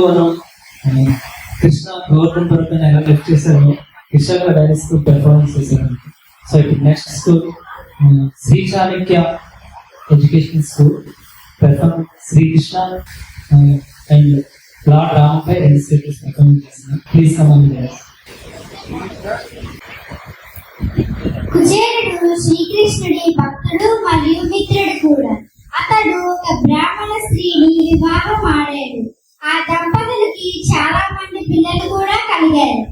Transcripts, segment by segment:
మనం కృష్ణ గౌతమ్ పర్వతాన్ని ఎలా లిఫ్ట్ చేశాను కృష్ణ కూడా డైరెక్ట్ స్కూల్ పెర్ఫార్మెన్స్ చేశాను సో ఇప్పుడు next school Shri Chanakya education school perform Srikrishna and lord రామపై రెండు రికమెండ్ చేస్తున్నాను ప్లీజ్ కమన్ కుచేరుడు శ్రీకృష్ణుడి భక్తుడు మరియు మిత్రుడు కూడా. అతడు ఒక బ్రాహ్మణ స్త్రీని వివాహం ఆడాడు. ఆ దంపతులకి చాలా మంది పిల్లలు కూడా కలిగారు.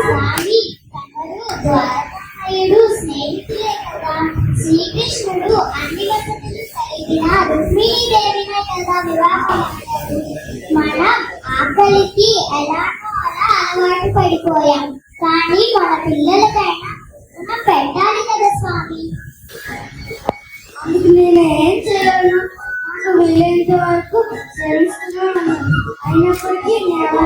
స్వామి స్నేహితులే కదా. శ్రీకృష్ణుడు అన్ని వసతులు కలిగిన రుక్మిణీదేవినే కదా వివాహం మనం ఆకలికి అలా అలవాటు పడిపోయాం. కానీ మన పిల్లలకైనా మనం పెట్టాలి కదా స్వామి. అందుకు నేను ఏం చేయను నాకు వీలైనంత వరకు శ్రమిస్తున్నాను అయినప్పటికీ నేను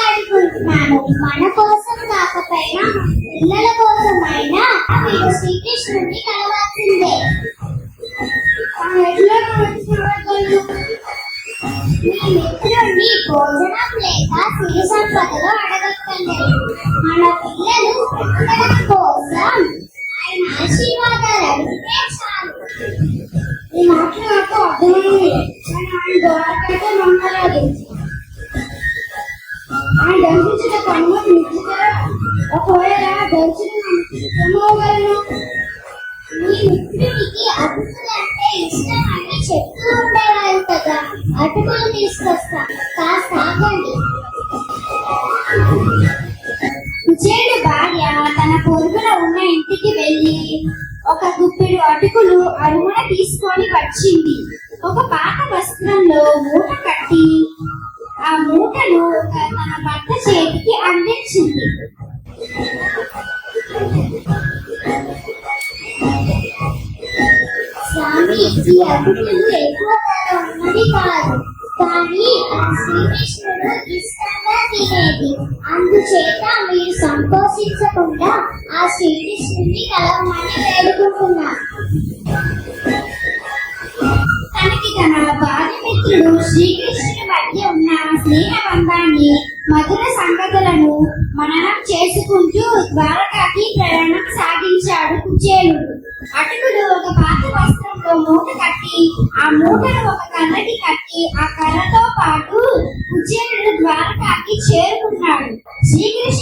ఆడుకుంటున్నాను మన కోసం కాకపోయినా మన పిల్లల కోసమైనా మీరు శ్రీకృష్ణుడిని కలవాల్సిందే. మీ మిత్రుడిని భోజనం లేక సిరి సంపదలో అడగకండి మన పిల్లలు ఎక్కడ ఈ మాటలు నాకు అర్థమైంది కానీ ఆయన ద్వారకైతే నమ్మలేదు. ఆయన దర్శించిన కన్నుకు నిశ్చిత ఒకవేళ దర్శనం నమ్మగలను మీ మిత్రుడికి అటుకులంటే ఇష్టం అని చెప్తూ ఉండేవారు కదా. అటుకులు తీసుకొస్తా. కాస్త ఆగండి. ఏడు అటుకులు అరుమున తీసుకొని వచ్చింది. ఒక పాత వస్త్రంలో మూట కట్టి ఆ మూటను తన భర్త చేతికి అందించింది. స్వామి ఈ అటుకులు ఎక్కువ ఉన్నది కాదు కానీ ఆ శ్రీకృష్ణుడు ఇష్టంగా తినేది. అందుచేత సంకోచించకుండా ఆ శ్రీకృష్ణుని కలవమని వేడుకుంటున్నా తనకి తన బాల్యమిత్రుడు శ్రీకృష్ణుని మధ్య ఉన్న స్నేహ బంధాన్ని మధుర సంగతులను మననం చేసుకుంటూ ద్వారకాకి ప్రయాణం సాగించాడు కుచేలుడు. అటుకులు ఒక పాత వస్త్రంలో మూట కట్టి ఆ మూటను ఒక కర్రకి కట్టి ఆ కర్రతో పాటు కుచేలుడు ద్వారకాకి చేరుకున్నాడు. శ్రీకృష్ణ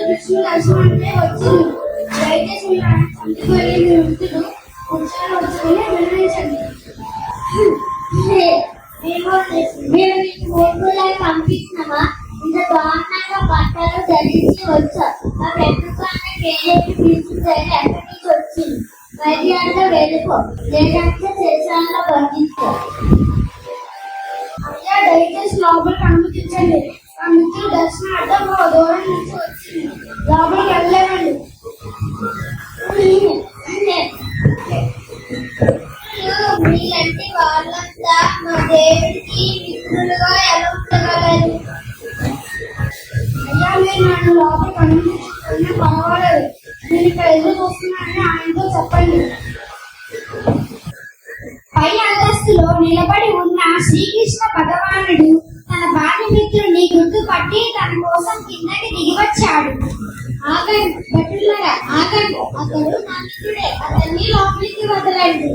కృష్ణుడు దర్శనమంటే వచ్చింది దయచేసి మీరు వెళ్ళి కూర్చొని వివరించండి మేము మీకు పంపించినామా ఇంత బట్టలు ధరించి వచ్చా పెట్టుకున్న కేజీ తీసుకుని ఎక్కడి నుంచి వచ్చింది మర్యాద వెళ్ళిపో లేదంటే శేషాల్లో బంధించు లోపలికి అనుమతించండి. ఆ మిత్రుడు దర్శనం అడ్డం ఒక దూరం నుంచి వచ్చింది. లోపలికి వెళ్ళలేమండి. మీలాంటి వాళ్ళంతా మా దేవుడు నిలబడి ఉన్న శ్రీకృష్ణ భగవానుడు తన బాల్య మిత్రుడిని గుర్తుపట్టి తన కోసం కిందకి దిగి వచ్చాడు. ఆగండి భటులారా ఆగండి. అతడు నా మిత్రుడే. అతన్ని లోపలికి వదలండి.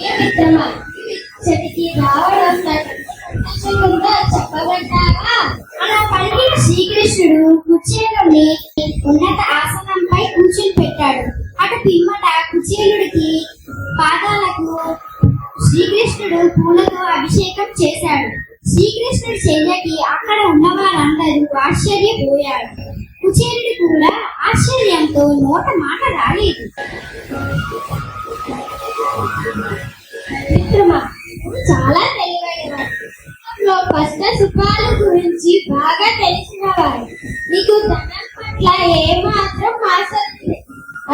ఏ మిత్రమా? చెట్టుకి రావడం నాకు అలా పలికిన శ్రీకృష్ణుడు కుచేలుని ఉన్నత ఆశ్చర్యపోయాడు. కుచేరుడు కూడా ఆశ్చర్యంతో నోట మాట రాలేదు. మిత్రమా చాలా తెలివైన కష్ట సుఖాల గురించి బాగా తెలిసినవాడు నీకు ధనం పట్ల ఏమాత్రం ఆసక్తి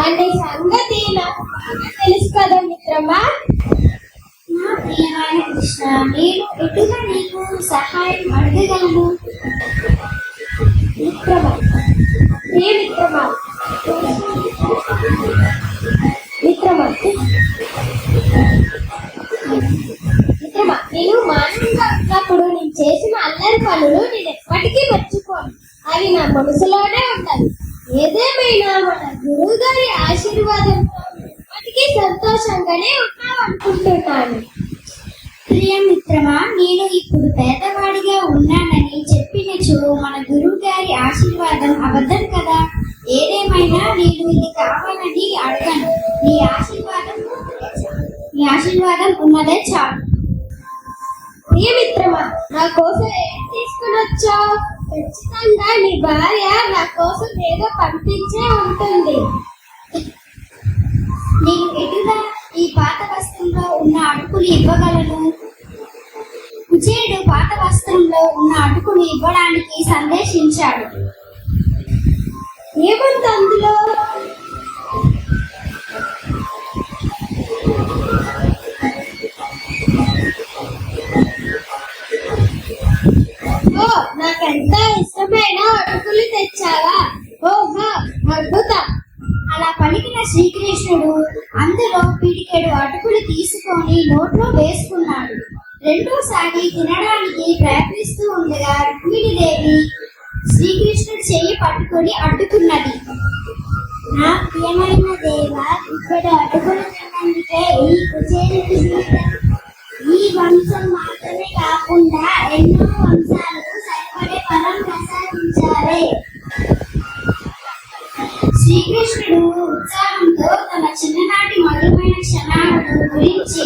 అనే సంగతి నాకు బాగా తెలుసు కదా మిత్రమా నా ప్రియమైన కృష్ణ నేను ఎటుగా నీకు సహాయం అడగగలను? మిత్రమా ఏ మిత్రమా నేను మానవుగా నేను చేసిన అల్లరి పనులు నేను ఎప్పటికీ మర్చిపోను అవి నా మనసులోనే ఉంటాయి ఏదేమైనా మన గురువు గారి ఆశీర్వాదంతో ఎప్పటికీ సంతోషంగానే ఉన్నాం అనుకుంటున్నాను ప్రియమిత్రమా నేను ఇప్పుడు పేదవాడిగా ఉన్నానని చెప్పినచో మన గురువు గారి ఆశీర్వాదం అబద్ధం కదా? ఏదేమైనా నేను ఇది కావాలని అడగను. నీ ఆశీర్వాదం నీ ఆశీర్వాదం ఉన్నదే చాలు. ప్రియమిత్రమా నా కోసం ఏం తీసుకుని వచ్చావు? ఖచ్చితంగా నీ భార్య నా కోసం ఏదో పంపించే ఉంటుంది. అటుకులు ఇవ్వగలను. కుచేరుడు పాత వస్త్రంలో ఉన్న అటుకును ఇవ్వడానికి సందేశించాడు. ఏముంది అందులో? ఓ నాకెంతో ఇష్టమైన అటుకులు తెచ్చావా? ఓహో అద్భుతం. అలా పలికిన శ్రీకృష్ణుడు అందులో ఏడు అటుకులు తీసుకొని నోట్లో వేసుకున్నాడు. రెండోసారి తినడానికి ప్రయత్నిస్తూ ఉండగా రుక్మిణిదేవి శ్రీకృష్ణుడు చెయ్యి పట్టుకొని అడ్డుకున్నది. నా ప్రియమైన దేవ ఇక్కడ అటుకులు తిన్నందుకే ఈ కుచేరుడి ఈ వంశం మాత్రమే కాకుండా ఎన్నో వంశాలకు సరిపడే ఫలం ప్రసాదించాలి శ్రీకృష్ణుడు ఉత్సాహంతో తన చిన్ననాటి మధురమైన క్షణాలను గురించి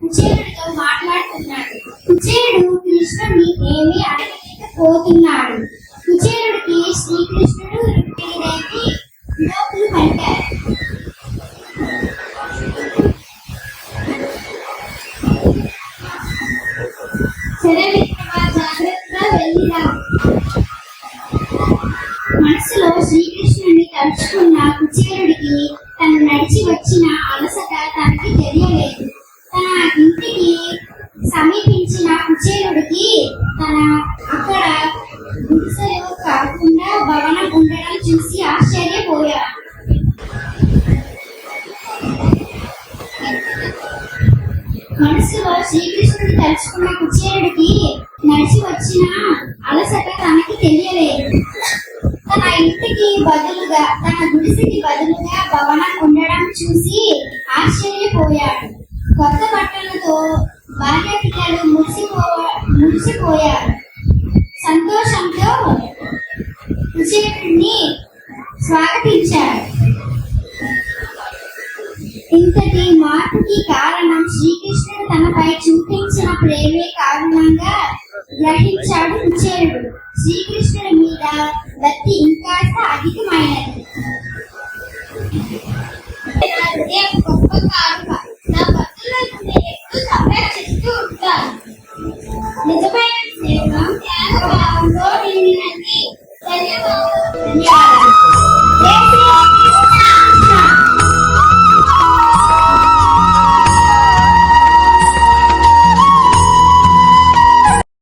కుచేరుడితో మాట్లాడుతున్నాడు. కుచేరుడు కృష్ణుడిని ఏమీ అడగలేకపోతున్నాడు. కుచేరుడికి శ్రీకృష్ణుడు రుక్మిణీదేవి విడాకులు పలికారు. సరే మిత్రమా జాగ్రత్తగా వెళ్ళిరా. మనసులో శ్రీకృష్ణుని తలుచుకున్న కుచేరుడికి నుంచి వచ్చిన అలసట తనకి తెలియలేదు. తన ఇంటికి సమీపించిన కుచేరుడికి తన అక్కడ గుడిసెలు కాకుండా భవనం ఉండడం చూసి ఆశ్చర్యపోయాడు. మనసులో శ్రీకృష్ణుడు తలుచుకున్న కుచేరుడికి నడిచి వచ్చిన అలసట తనకి తెలియలేదు. తన ఇంటికి బదులుగా తన గుడిసెకి బదులుగా భవనం ఉండడం చూసి ఆశ్చర్యపోయాడు. కొత్త బట్టలతో భార్య పిల్లలు మురిసిపో మురిసిపోయారు సంతోషంతో కుచేరుడిని స్వాగతించాడు. ఇంతటి మార్పుకి కారణం శ్రీకృష్ణుడు తనపై చూపించిన ప్రేమే కారణంగా గ్రహించాడు విచేరుడు శ్రీకృష్ణుడి మీద భక్తి ఇంకాస్త అధికమైనది హృదయం గొప్ప కానుక. నా భక్తులను ఎప్పుడు సంరక్షిస్తూ ఉంటాను. నిజమైన